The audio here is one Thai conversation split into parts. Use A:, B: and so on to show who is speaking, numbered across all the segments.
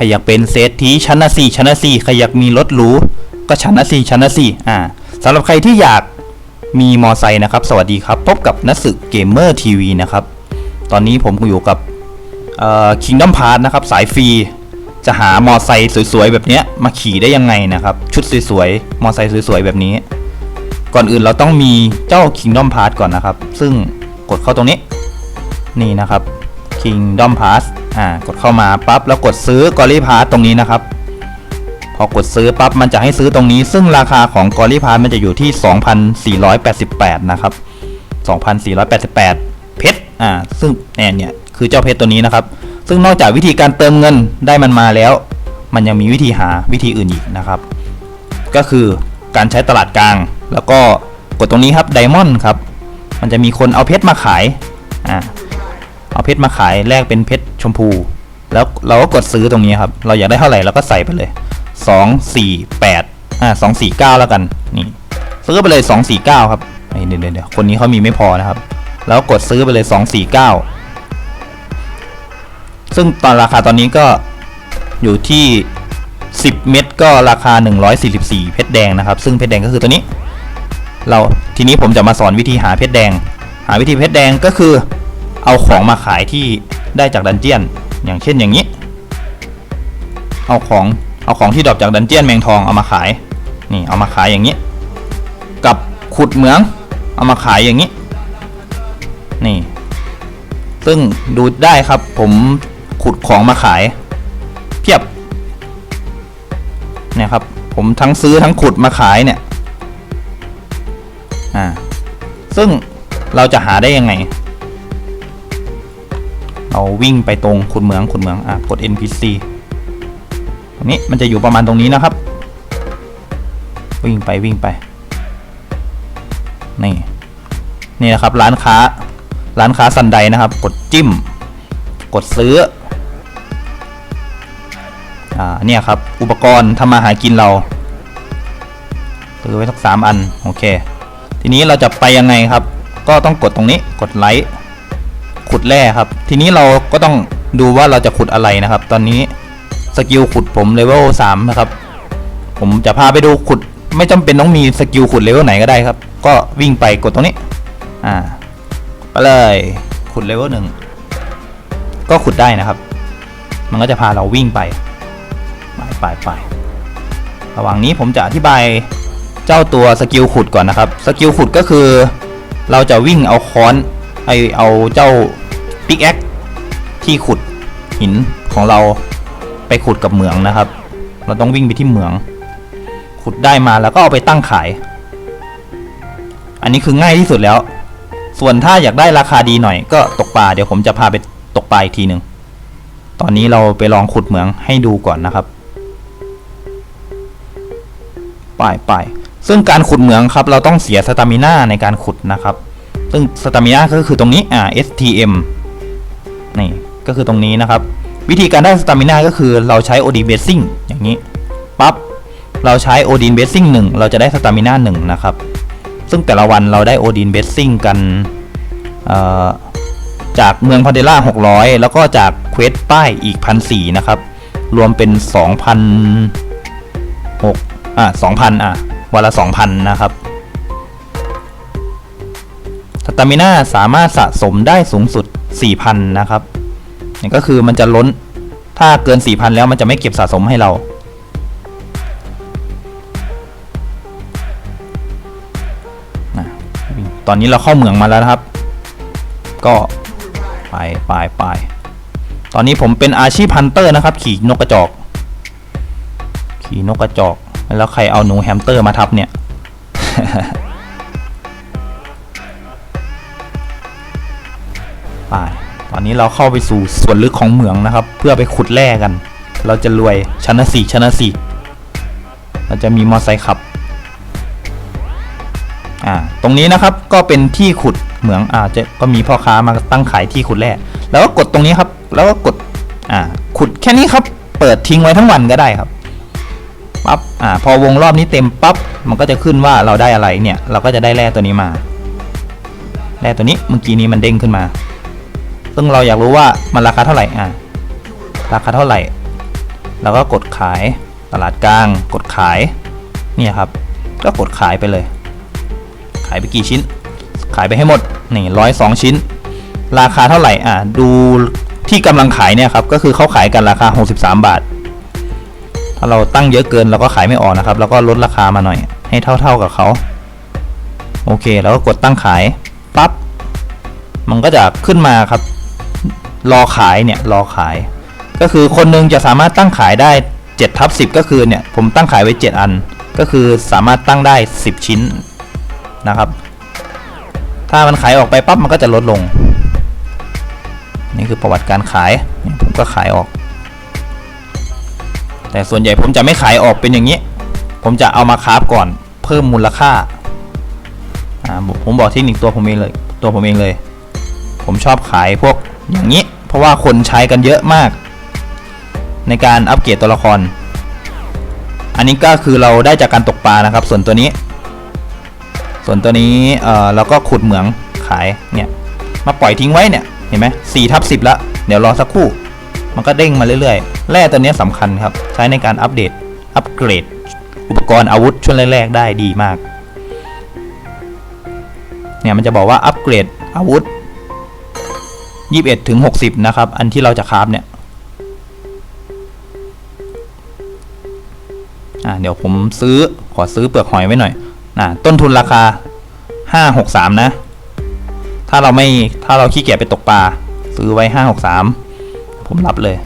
A: รอยากเป็นเศรษฐีชั้นละสี่ชั้นละสี่ใครอยากมีรถหรูก็ชั้นละสี่ชั้นละสี่อ่าสำหรับใครที่อยากมีมอไซค์นะครับ สวัสดีครับ พบกับนักศึเกมเมอร์ทีวีนะครับ ตอนนี้ผมอยู่กับเอ่อ Kingdom Pass นะครับ สายฟรี จะหามอไซค์สวยๆ แบบนี้มาขี่ได้ยังไงนะครับ ชุดสวยๆ มอไซค์สวยๆ แบบนี้ ก่อนอื่นเราต้องมีเจ้า Kingdom Pass ก่อนนะครับ ซึ่งกดเข้าตรงนี้ นี่นะครับ Kingdom Pass อ่ากดเข้ามาปั๊บแล้วกดซื้อ g o r y Pass ตรงนี้นะครับ พอกดซื้อปั๊บมันจะให้ซื้อตรงนี้ ซึ่งราคาของ g o r y Pass มันจะอยู่ที่ 2,488 นะครับ 2,488 เพชรอ่าซึ่งเนี่ยเนี่ยคือเจ้าเพชรตัวนี้นะครับ ซึ่งนอกจากวิธีการเติมเงินได้มันมาแล้ว มันยังมีวิธีหาวิธีอื่นอีกนะครับ ก็คือการใช้ตลาดกลาง แล้วก็กดตรงนี้ครับไดมอนด์ครับมันจะมีคนเอาเพชรมาขาย เอาเพชรมาขายแลกเป็นเพชรชมพู แล้วเราก็กดซื้อตรงนี้ครับ เราอยากได้เท่าไหร่เราก็ใส่ไปเลยสองสี่แปดอ่าสองสี่เก้าแล้วกันนี่ซื้อไปเลยสองสี่เก้าครับเดี๋ยวเดี๋ยวคนนี้เขามีไม่พอนะครับ แล้วกดซื้อไปเลยสองสี่เก้าซึ่งตอนราคาตอนนี้ก็อยู่ที่ 10 เม็ดก็ราคา 144 เพชรแดงนะครับ ซึ่งเพชรแดงก็คือตัวนี้ เราทีนี้ผมจะมาสอนวิธีหาเพชรแดง หาวิธีเพชรแดงก็คือ เอาของมาขายที่ได้จากดันเจียน อย่างเช่นอย่างนี้ เอาของเอาของที่ดรอปจากดันเจียนแมงทองเอามาขาย นี่เอามาขายอย่างนี้ กับขุดเหมือง เอามาขายอย่างนี้ นี่ ซึ่งดูได้ครับผมขุดของมาขาย เพียบเนี่ยครับ ผมทั้งซื้อทั้งขุดมาขายเนี่ย อ่า ซึ่งเราจะหาได้ยังไง เราวิ่งไปตรงขุดเหมืองขุดเหมืองอะกด NPC ตรงนี้มันจะอยู่ประมาณตรงนี้นะครับ วิ่งไปวิ่งไป นี่ นี่นะครับร้านค้า ร้านค้าซันไดนะครับ กดจิ้ม กดซื้อ อ่า เนี่ยครับ อุปกรณ์ทำมาหากินเราซื้อไว้สักสามอัน โอเค ทีนี้เราจะไปยังไงครับ ก็ต้องกดตรงนี้ กดไลค์ ขุดแร่ครับ ทีนี้เราก็ต้องดูว่าเราจะขุดอะไรนะครับ ตอนนี้สกิลขุดผมเลเวลสามนะครับ ผมจะพาไปดูขุด ไม่จำเป็นต้องมีสกิลขุดเลเวลไหนก็ได้ครับ ก็วิ่งไปกดตรงนี้ อ่าไปเลยขุดเลเวลหนึ่งก็ขุดได้นะครับ มันก็จะพาเราวิ่งไปไปไปไประหว่างนี้ผมจะอธิบายเจ้าตัวสกิลขุดก่อนนะครับ สกิลขุดก็คือ เราจะวิ่งเอาค้อน ไอเอาเจ้าปิกแอคที่ขุดหินของเราไปขุดกับเหมืองนะครับ เราต้องวิ่งไปที่เหมือง ขุดได้มาแล้วก็เอาไปตั้งขาย อันนี้คือง่ายที่สุดแล้ว ส่วนถ้าอยากได้ราคาดีหน่อยก็ตกปลาเดี๋ยวผมจะพาไปตกปลาอีกทีหนึ่งตอนนี้เราไปลองขุดเหมืองให้ดูก่อนนะครับไปไปซึ่งการขุดเหมืองครับ เราต้องเสียสตามิน่าในการขุดนะครับ ซึ่งสตามิน่าก็คือตรงนี้อ่า STM นี่ก็คือตรงนี้นะครับ วิธีการได้สตามิน่าก็คือเราใช้โอดีเบสซิ่งอย่างนี้ปั๊บเราใช้โอดีนเบสซิ่งหนึ่งเราจะได้สตามิน่าหนึ่งนะครับ ซึ่งแต่ละวันเราได้โอดีนเบสซิ่งกันจากเมืองพาเดล่า600 แล้วก็จากเควสป้ายอีกพันสี่นะครับ รวมเป็น 2,006อะ2,000 อะ วันละ 2,000 นะครับ ตามิน่าสามารถสะสมได้สูงสุด 4,000 นะครับนี่ก็คือมันจะล้นถ้าเกิน 4,000 แล้วมันจะไม่เก็บสะสมให้เรา ตอนนี้เราเข้าเหมืองมาแล้วนะครับ ก็ไปไปไปตอนนี้ผมเป็นอาชีพฮันเตอร์นะครับ ขี่นกกระจอก ขี่นกกระจอก แล้วใครเอาหนูแฮมสเตอร์มาทับเนี่ย ไปตอนนี้เราเข้าไปสู่ส่วนลึกของเหมืองนะครับ เพื่อไปขุดแร่กัน เราจะรวยชั้นละสี่ชั้นละสี่เราจะมีมอเตอร์ไซค์ขับอ่าตรงนี้นะครับก็เป็นที่ขุดเหมืองอ่าจะก็มีพ่อค้ามาตั้งขายที่ขุดแร่แล้วก็กดตรงนี้ครับ แล้วก็กดอ่าขุดแค่นี้ครับ เปิดทิ้งไว้ทั้งวันก็ได้ครับปั๊บอ่าพอวงรอบนี้เต็มปั๊บมันก็จะขึ้นว่าเราได้อะไรเนี่ย เราก็จะได้แร่ตัวนี้มาแร่ตัวนี้เมื่อกี้นี้มันเด้งขึ้นมา ซึ่งเราอยากรู้ว่ามันราคาเท่าไหร่อ่าราคาเท่าไหร่ แล้วก็กดขายตลาดกลาง กดขายเนี่ยครับ ก็กดขายไปเลย ขายไปกี่ชิ้น ขายไปให้หมดนี่ร้อยสองชิ้น ราคาเท่าไหร่อะดูที่กำลังขายเนี่ยครับก็คือเขาขายกันราคา 63 บาท ถ้าเราตั้งเยอะเกินเราก็ขายไม่ออกนะครับ แล้วก็ลดราคามาหน่อย ให้เท่า ๆกับเขาโอเค แล้วก็กดตั้งขายปั๊บมันก็จะขึ้นมาครับ รอขายเนี่ยรอขาย ก็คือคนหนึงจะสามารถตั้งขายได้7ทับ10 ก็คือเนี่ยผมตั้งขายไว้ 7 อัน ก็คือสามารถตั้งได้ 10 ชิ้นนะครับ ถ้ามันขายออกไปปั๊บมันก็จะลดลง นี่คือประวัติการขายผมก็ขายออก แต่ส่วนใหญ่ผมจะไม่ขายออกเป็นอย่างนี้ ผมจะเอามาคราฟก่อนเพิ่มมูลค่าผมผมบอกเทคนิคตัวผมเองเลยตัวผมเองเลย ผมชอบขายพวก อย่างนี้ เพราะว่าคนใช้กันเยอะมาก ในการอัปเกรดตัวละคร อันนี้ก็คือเราได้จากการตกปลานะครับ ส่วนตัวนี้ ส่วนตัวนี้เอ่อเราก็ขุดเหมืองขายเนี่ยมาปล่อยทิ้งไว้เนี่ยเห็นไหมสี่ทับสิบละเดี๋ยวรอสักครู่ มันก็เด้งมาเรื่อยๆ แร่ตัวนี้ยสำคัญครับ ใช้ในการอัปเดตอัปเกรด อุปกรณ์อาวุธช่วงแรกๆได้ดีมากเนี่ยมันจะบอกว่าอัปเกรดอาวุธ 21ถึง60นะครับ อันที่เราจะคราฟเนี่ยอ่าเดี๋ยวผมซื้อขอซื้อเปลือกหอยไว้หน่อยอ่าต้นทุนราคา563นะ ถ้าเราไม่ถ้าเราขี้เกียจไปตกปลาซื้อไว้563ผมรับเลย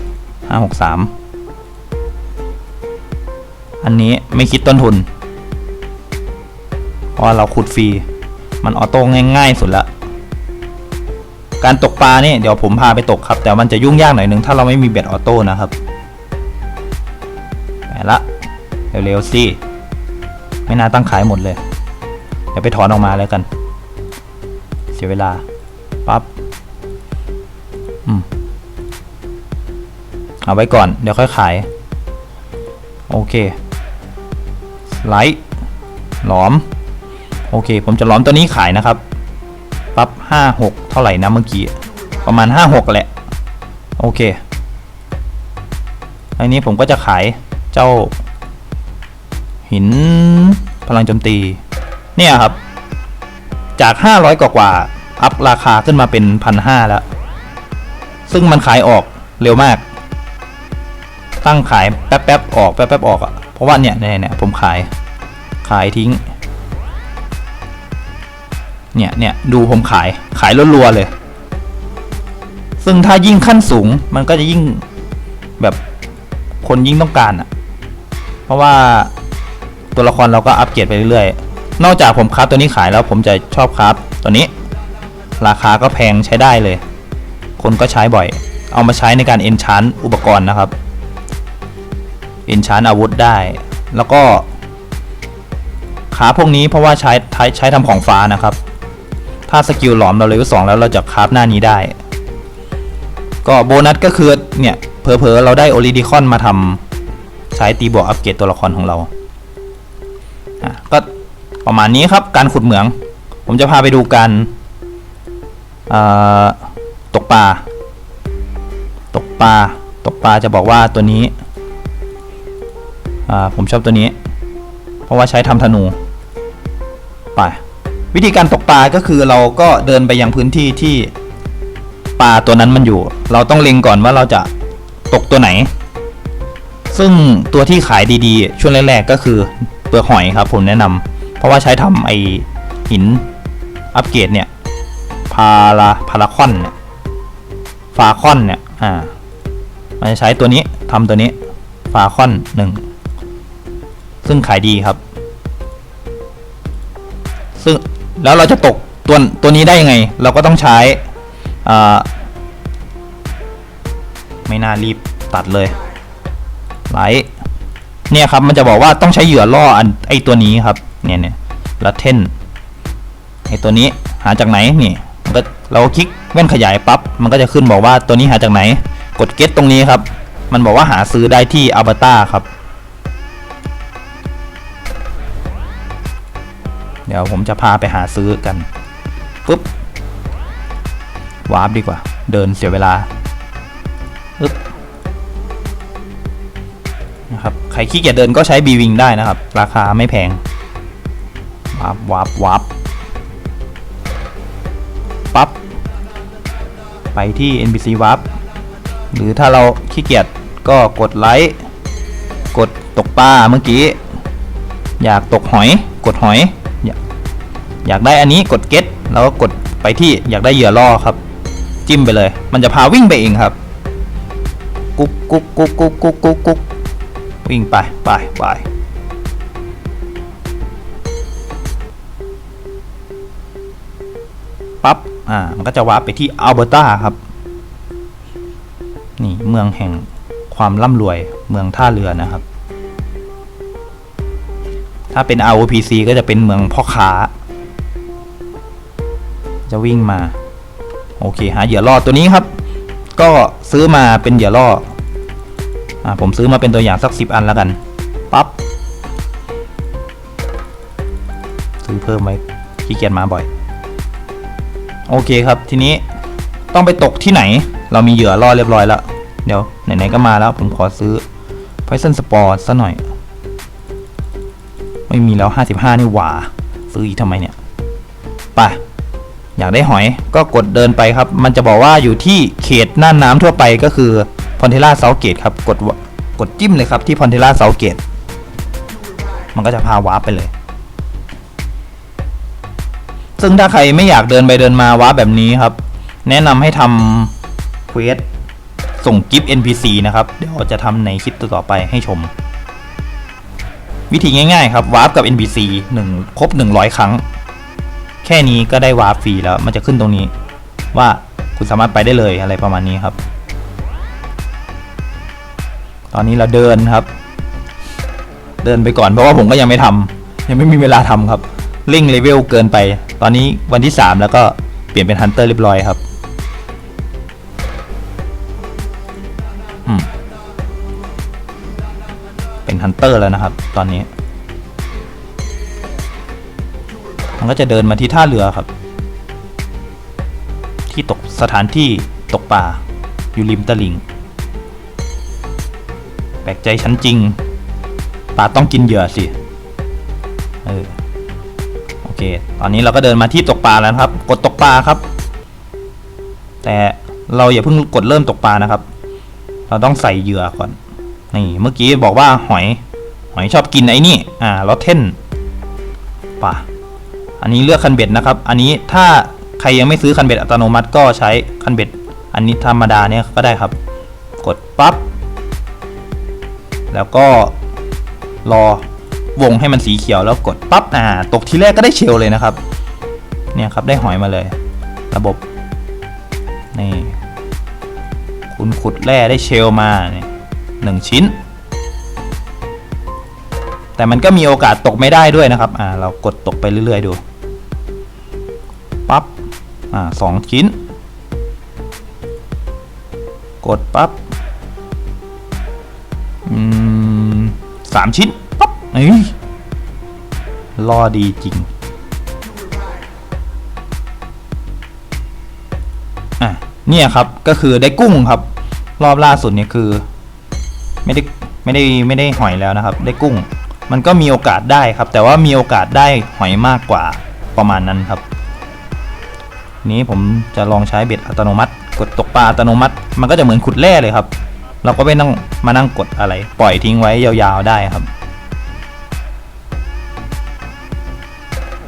A: 563อันนี้ไม่คิดต้นทุน เพราะเราขุดฟรี มันออโต้ง่ายๆสุดละ การตกปลาเนี่ยเดี๋ยวผมพาไปตกครับ แต่มันจะยุ่งยากหน่อยนึงถ้าเราไม่มีเบ็ดออโต้นะครับไปละเร็วๆสิไม่น่าตั้งขายหมดเลย เดี๋ยวไปถอนออกมาแล้วกัน เสียเวลาปับ๊บอืมเอาไว้ก่อนเดี๋ยวค่อยขาย โอเคไลท์หลอม โอเค ผมจะหลอมตัวนี้ขายนะครับ ปั๊บห้าหกเท่าไหร่นะเมื่อกี้ ประมาณห้าหกแหละ โอเค อันนี้ผมก็จะขายเจ้า หินพลังโจมตี เนี่ยครับ จาก 500 กว่ากว่าอัพราคาขึ้นมาเป็นพันห้าแล้ว ซึ่งมันขายออกเร็วมาก ตั้งขายแป๊บๆออกแป๊บๆออกอะ่ะ เพราะว่าเนี่ยเนี่ยเนี่ยผมขายขายทิ้ง เนี่ยเนี่ยดูผมขายขายรัวๆเลย ซึ่งถ้ายิ่งขั้นสูงมันก็จะยิ่งแบบคนยิ่งต้องการอะเพราะว่าตัวละครเราก็อัปเกรดไปเรื่อยๆ นอกจากผมคราฟตัวนี้ขายแล้วผมจะชอบคราฟตัวนี้ ราคาก็แพงใช้ได้เลย คนก็ใช้บ่อย เอามาใช้ในการเอนชานอุปกรณ์นะครับเอนชานอาวุธได้ แล้วก็ขาพวกนี้เพราะว่าใช้ใช้ใช้ทำของฟ้านะครับ ถ้าสกิลหลอมเราเลเวลสองแล้วเราจะคราฟหน้านี้ได้ ก็โบนัสก็คือเนี่ยเผลอๆเราได้โอลิดิคอนมาทำใช้ตีบวกอัปเกรดตัวละครของเราก็ประมาณนี้ครับการขุดเหมือง ผมจะพาไปดูการตกปลาตกปลาตกปลาจะบอกว่าตัวนี้ผมชอบตัวนี้ เพราะว่าใช้ทำธนู ไป วิธีการตกปลาก็คือเราก็เดินไปยังพื้นที่ที่ปลาตัวนั้นมันอยู่ เราต้องเล็งก่อนว่าเราจะตกตัวไหน ซึ่งตัวที่ขายดีๆ ช่วงแรกๆก็คือเปลือกหอยครับผมแนะนำเพราะว่าใช้ทำไอหินอัปเกรดเนี่ยพาราพาราคอนเนี่ยฟาคอนเนี่ยอ่ามันจะใช้ตัวนี้ทำตัวนี้ฟาคอนหนึ่งซึ่งขายดีครับ ซึ่ง แล้วเราจะตกตัวตัวนี้ได้ยังไง เราก็ต้องใช้ไม่น่ารีบตัดเลยไลท์เนี่ยครับมันจะบอกว่าต้องใช้เหยื่อล่ออันไอตัวนี้ครับเนี่ยเนี่ยลัเทนไอตัวนี้หาจากไหนนี่มันก็เราคลิกแว่นขยายปั๊บมันก็จะขึ้นบอกว่าตัวนี้หาจากไหน กดเก็ตตรงนี้ครับ มันบอกว่าหาซื้อได้ที่อัลเบต้าครับ ดี๋ยวผมจะพาไปหาซื้อกันปุ๊บวาร์ปดีกว่า เดินเสียเวลาปึ๊บนะครับใครขี้เกียจเดินก็ใช้บีวิงได้นะครับ ราคาไม่แพงวับวับวับปั๊บไปที่ NPC วับหรือถ้าเราขี้เกียจก็กดไลค์กดตกปลาเมื่อกี้ อยากตกหอยกดหอย อยากได้อันนี้กดเก็ตแล้วก็กดไปที่อยากได้เหยื่อล่อครับ จิ้มไปเลย มันจะพาวิ่งไปเองครับ กุ๊กกุ๊กกุ๊กกุ๊กกุ๊กกุ๊กกุ๊กวิ่งไปไปไปปั๊บอ่ามันก็จะวาร์ปไปที่อัลเบอร์ตาครับนี่เมืองแห่งความร่ำรวยเมืองท่าเรือนะครับ ถ้าเป็น ROPC ก็จะเป็นเมืองพ่อค้า จะวิ่งมา โอเคหาเหยื่อล่อตัวนี้ครับ ก็ซื้อมาเป็นเหยื่อล่ออ่าผมซื้อมาเป็นตัวอย่างสักสิบอันแล้วกันปั๊บซื้อเพิ่มไว้ขี้เกียจมาบ่อย โอเคครับทีนี้ต้องไปตกที่ไหน เรามีเหยื่อล่อเรียบร้อยแล้ว เดี๋ยวไหนๆก็มาแล้ว ผมขอซื้อ Poison Sport ซะหน่อย ไม่มีแล้ว 55 นี่หว่า ซื้ออีกทำไมเนี่ย ไป อยากได้หอยก็กดเดินไปครับ มันจะบอกว่าอยู่ที่เขตน่านน้ำทั่วไปก็คือพอนเทล่าเซาเกตครับกดกดจิ้มเลยครับที่พอนเทล่าเซาเกตมันก็จะพาวาร์ปไปเลย ซึ่งถ้าใครไม่อยากเดินไปเดินมาวาร์ปแบบนี้ครับ แนะนำให้ทำเควสส่งกิฟต์ NPC นะครับ เดี๋ยวจะทำในคลิปต่อไปให้ชม วิธีง่ายๆครับวาร์ปกับ NPC 1ครบ 100 ครั้ง แค่นี้ก็ได้วาร์ฟรีแล้วมันจะขึ้นตรงนี้ ว่าคุณสามารถไปได้เลยอะไรประมาณนี้ครับ ตอนนี้เราเดินครับ เดินไปก่อนเพราะว่าผมก็ยังไม่ทำยังไม่มีเวลาทำครับเร่งเลเวลเกินไป ตอนนี้วันที่ 3 แล้วก็เปลี่ยนเป็นฮันเตอร์เรียบร้อยครับอืมเป็นฮันเตอร์แล้วนะครับ ตอนนี้ มันก็จะเดินมาที่ท่าเรือครับ ที่ตกสถานที่ตกปลาอยู่ริมตลิ่ง แปลกใจฉันจริงปลาต้องกินเหยื่อสิเออโอเค ตอนนี้เราก็เดินมาที่ตกปลาแล้วครับ กดตกปลาครับ แต่เราอย่าเพิ่งกดเริ่มตกปลานะครับ เราต้องใส่เหยื่อก่อน นี่เมื่อกี้บอกว่าหอย หอยชอบกินไอ้นี่ อ่าลอเทนป่ะ อันนี้เลือกคันเบ็ดนะครับ อันนี้ถ้าใครยังไม่ซื้อคันเบ็ดอัตโนมัติก็ใช้คันเบ็ด อันนี้ธรรมดาเนี่ยก็ได้ครับ กดปั๊บ แล้วก็รอวงให้มันสีเขียวแล้วกดปั๊บ อ่า ตกทีแรกก็ได้เชลเลยนะครับ เนี่ยครับได้หอยมาเลย ระบบ นี่ คุณขุดแร่ได้เชลมาเนี่ยหนึ่งชิ้น แต่มันก็มีโอกาสตกไม่ได้ด้วยนะครับ อ่า เรากดตกไปเรื่อยๆดู อ่าสองชิ้น กดปั๊บอืมสามชิ้นปั๊บเอ้ยรอดีจริงอะเนี่ยครับก็คือได้กุ้งครับ รอบล่าสุดเนี่ยคือ ไม่ได้ไม่ได้ไม่ได้หอยแล้วนะครับ ได้กุ้ง มันก็มีโอกาสได้ครับ แต่ว่ามีโอกาสได้หอยมากกว่าประมาณนั้นครับ นี้ผมจะลองใช้เบ็ดอัตโนมัติ กดตกปลาอัตโนมัติ มันก็จะเหมือนขุดแร่เลยครับ เราก็ไม่ต้องมานั่งกดอะไร ปล่อยทิ้งไว้ยาวๆได้ครับ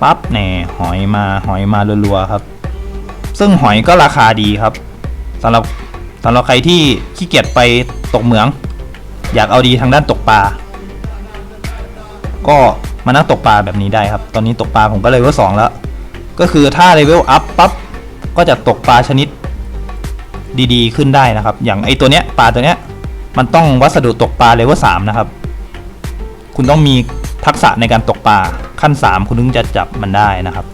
A: ปั๊บแน่หอยมาหอยมารัวๆครับ ซึ่งหอยก็ราคาดีครับสำหรับสำหรับใครที่ขี้เกียจไปตกเหมือง อยากเอาดีทางด้านตกปลาก็มานั่งตกปลาแบบนี้ได้ครับ ตอนนี้ตกปลาผมก็เลเวลสองแล้ว ก็คือถ้าเลเวลอัพปั๊บ ก็จะตกปลาชนิดดีๆ ขึ้นได้นะครับ อย่างไอตัวเนี้ยปลาตัวเนี้ยมันต้องวัสดุตกปลาเลเวลสามนะครับ คุณต้องมีทักษะในการตกปลาขั้นสามคุณถึงจะจับมันได้นะครับ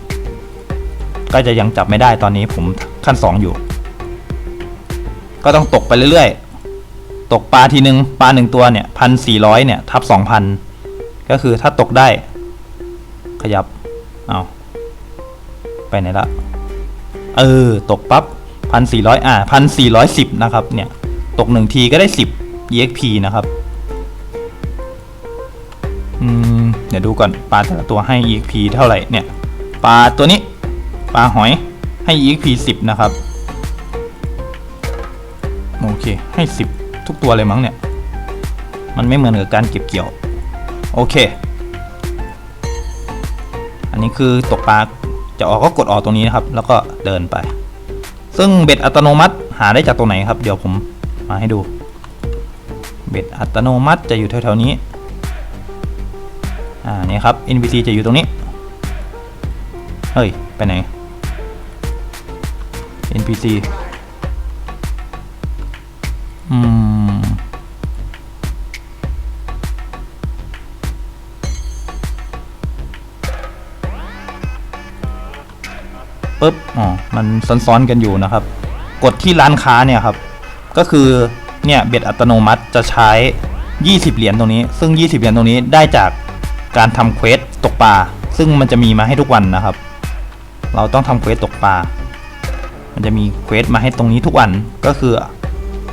A: ก็จะยังจับไม่ได้ตอนนี้ผมขั้นสองอยู่ ก็ต้องตกไปเรื่อยๆ ตกปลาทีหนึ่งปลาหนึ่งตัวเนี่ยพันสี่ร้อยเนี่ยทับสองพันก็คือถ้าตกได้ ขยับ เอาไปไหนละ เออ ตกปั๊บพันสี่ร้อยอ่าพันสี่ร้อยสิบนะครับ เนี่ย ตกหนึ่งทีก็ได้สิบ exp นะครับ อืม เดี๋ยวดูก่อน ปลาแต่ละตัวให้ EXP เท่าไหร่ เนี่ย ปลาตัวนี้ ปลาหอยให้ EXP 10นะครับ โอเค ให้10ทุกตัวเลยมั้งเนี่ย มันไม่เหมือนกับการเก็บเกี่ยว โอเค อันนี้คือตกปลา จะออกก็กดออกตรงนี้นะครับ แล้วก็เดินไป ซึ่งเบ็ดอัตโนมัติหาได้จากตรงไหนครับ เดี๋ยวผมมาให้ดู เบ็ดอัตโนมัติจะอยู่แถวๆนี้ อ่านี่ครับ NPC จะอยู่ตรงนี้ เฮ้ย ไปไหน NPC อืม ปุ๊บอ๋อมันซ้อนๆกันอยู่นะครับ กดที่ร้านค้าเนี่ยครับ ก็คือเนี่ยเบ็ดอัตโนมัติจะใช้ 20 เหรียญตรงนี้ ซึ่ง 20 เหรียญตรงนี้ได้จากการทำเควสตกปลาซึ่งมันจะมีมาให้ทุกวันนะครับ เราต้องทำเควสตกปลามันจะมีเควสมาให้ตรงนี้ทุกวันก็คือ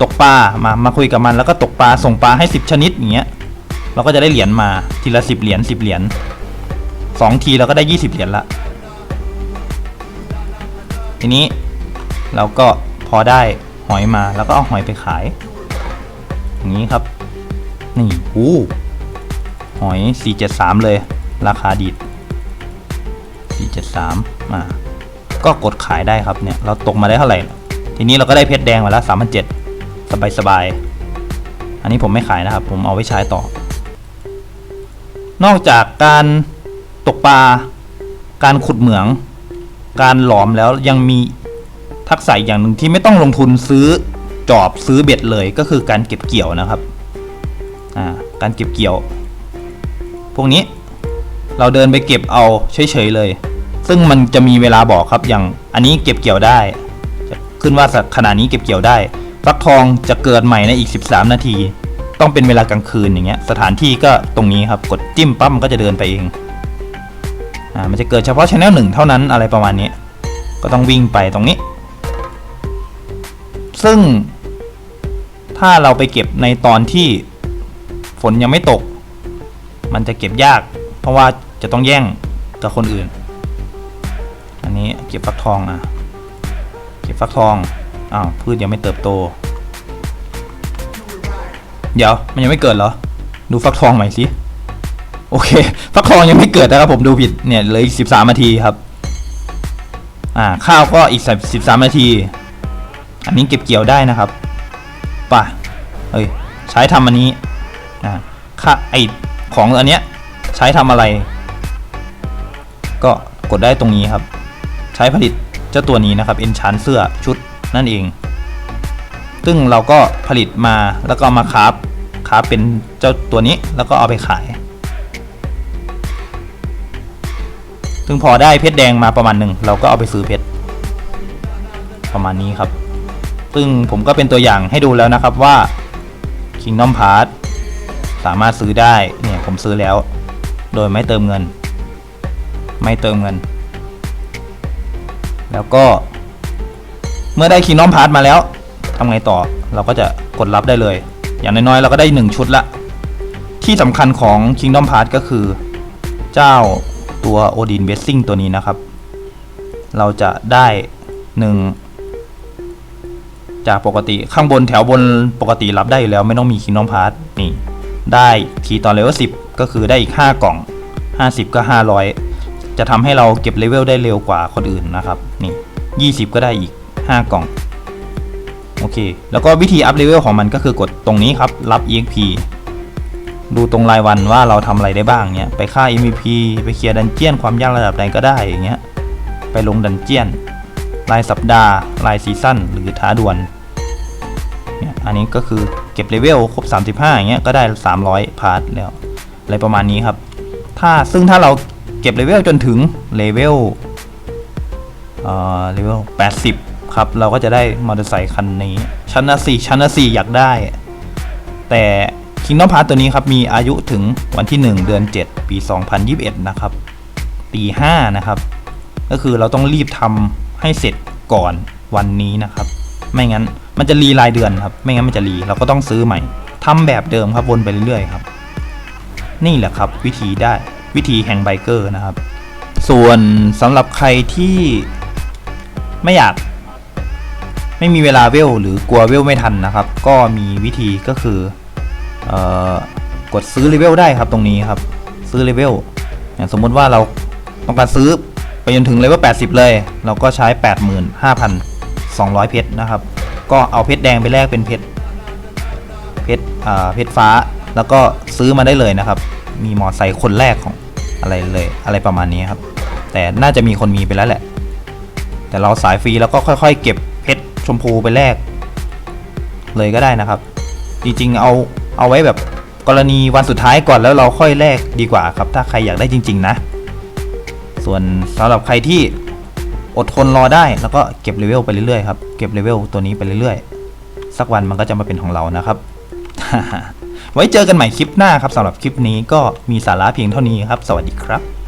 A: ตกปลามามาคุยกับมันแล้วก็ตกปลาส่งปลาให้ 10 ชนิดอย่างเงี้ยเราก็จะได้เหรียญมาทีละ 10 เหรียญ10 เหรียญสองทีเราก็ได้ 20 เหรียญละ ทีนี้เราก็พอได้หอยมาแล้วก็เอาหอยไปขาย อย่างนี้ครับ นี่อู้หอย 473 เลย ราคาดีด473มาก็กดขายได้ครับเนี่ย เราตกมาได้เท่าไหร่ ทีนี้เราก็ได้เพชรแดงมาแล้ว3 7 0สบายสบายๆอันนี้ผมไม่ขายนะครับ ผมเอาไว้ใช้ต่อ นอกจากการตกปลา การขุดเหมือง การหลอมแล้วยังมีทักษะอย่างหนึ่งที่ไม่ต้องลงทุนซื้อจอบซื้อเบ็ดเลยก็คือการเก็บเกี่ยวนะครับการเก็บเกี่ยว พวกนี้เราเดินไปเก็บเอาเฉยๆเลย ซึ่งมันจะมีเวลาบอกครับอย่างอันนี้เก็บเกี่ยวได้ ขึ้นว่าขณะนี้เก็บเกี่ยวได้ฟักทองจะเกิดใหม่ในอีก 13 นาที ต้องเป็นเวลากลางคืนอย่างเงี้ยสถานที่ก็ตรงนี้ครับกดจิ้มปั๊มก็จะเดินไปเอง อ่ามันจะเกิดเฉพาะช anel หนึ่งเท่านั้นอะไรประมาณนี้ ก็ต้องวิ่งไปตรงนี้ ซึ่ง ถ้าเราไปเก็บในตอนที่ฝนยังไม่ตก มันจะเก็บยาก เพราะว่าจะต้องแย่งกับคนอื่น อันนี้เก็บฟักทองอะ เก็บฟักทอง อ้าวพืชยังไม่เติบโต เดี๋ยวมันยังไม่เกิดเหรอ ดูฟักทองใหม่สิ โอเคฟักทองยังไม่เกิดนะครับผมดูผิดเนี่ยเหลืออีกสิบสามนาทีครับ อ่าข้าวก็อีกสิบสามนาที อันนี้เก็บเกี่ยวได้นะครับป่ะเอ้ยใช้ทำอันนี้อ่าค่าไอของอันเนี้ยใช้ทำอะไร ก็กดได้ตรงนี้ครับ ใช้ผลิตเจ้าตัวนี้นะครับเอนชานเสื้อชุดนั่นเอง ซึ่งเราก็ผลิตมาแล้วก็มาคราฟคราฟเป็นเจ้าตัวนี้แล้วก็เอาไปขาย ซึ่งพอได้เพชรแดงมาประมาณหนึ่งเราก็เอาไปซื้อเพชรประมาณนี้ครับ ซึ่งผมก็เป็นตัวอย่างให้ดูแล้วนะครับว่า Kingdom Pass สามารถซื้อได้เนี่ยผมซื้อแล้ว โดยไม่เติมเงิน ไม่เติมเงิน แล้วก็ เมื่อได้ Kingdom Pass มาแล้วทำไงต่อเราก็จะกดรับได้เลย อย่างน้อยๆ เราก็ได้ 1 ชุดละ ที่สำคัญของ Kingdom Pass ก็คือ เจ้า ตัว Odin Blessing ตัวนี้นะครับ เราจะได้หนึ่งจากปกติข้างบนแถวบนปกติรับได้อยู่แล้วไม่ต้องมี Kingdom Pass นี่ได้ทีตอนเลเวล10 ก็คือได้อีก 5 กล่อง 50 ก็ 500 จะทำให้เราเก็บเลเวลได้เร็วกว่าคนอื่นนะครับ นี่ 20 ก็ได้อีก 5 กล่อง โอเค แล้วก็วิธีอัพเลเวลของมันก็คือกดตรงนี้ครับรับ EXP ดูตรงรายวันว่าเราทำอะไรได้บ้างเนี้ยไปฆ่า MVP ไปเคลียร์ดันเจียนความยากระดับใดก็ได้อย่างเงี้ยไปลงดันเจียน รายสัปดาห์ รายซีซั่นหรือท้าดวลเนี่ยอันนี้ก็คือเก็บเลเวลครบ 35อย่างเงี้ยก็ได้ 300 พาร์ทแล้วอะไรประมาณนี้ครับ ถ้าซึ่งถ้าเราเก็บเลเวลจนถึงเลเวลเอ่อเลเวล80 ครับ เราก็จะได้มอเตอร์ไซค์คันนี้ ชั้นละ4ชั้นละ4อยากได้ แต่ Kingdom Pass ตัวนี้ครับมีอายุถึงวันที่ 1 เดือน 7 ปี 2021 นะครับตี5นะครับ ก็คือเราต้องรีบทำให้เสร็จก่อนวันนี้นะครับ ไม่งั้นมันจะรีรายเดือนครับ ไม่งั้นมันจะรีเราก็ต้องซื้อใหม่ทำแบบเดิมครับวนไปเรื่อยๆครับ นี่แหละครับวิธีได้วิธีแห่งไบเกอร์นะครับ ส่วนสำหรับใครที่ไม่อยากไม่มีเวลาเวลหรือกลัวเวลไม่ทันนะครับ ก็มีวิธีก็คือ กดซื้อเลเวลได้ครับตรงนี้ครับ ซื้อเลเวลสมมุติว่าเราต้องการซื้อไปจนถึงเลเวล80 เลย เราก็ใช้ 85,200 เพชรนะครับ ก็เอาเพชรแดงไปแลกเป็นเพชรเพชรเพชรฟ้าแล้วก็ซื้อมาได้เลยนะครับ มีมอไซค์คนแรกของอะไรเลยอะไรประมาณนี้ครับ แต่น่าจะมีคนมีไปแล้วแหละ แต่เราสายฟรีแล้วก็ค่อย ๆ เก็บเพชรชมพูไปแลกเลยก็ได้นะครับ จริงๆเอา เอาไว้แบบกรณีวันสุดท้ายก่อนแล้วเราค่อยแลกดีกว่าครับ ถ้าใครอยากได้จริง ๆ นะ ส่วนสำหรับใครที่อดทนรอได้แล้วก็เก็บเลเวลไปเรื่อยๆครับเก็บเลเวลตัวนี้ไปเรื่อยๆ สักวันมันก็จะมาเป็นของเรานะครับ ไว้เจอกันใหม่คลิปหน้าครับสำหรับคลิปนี้ก็มีสาระเพียงเท่านี้ครับ สวัสดีครับ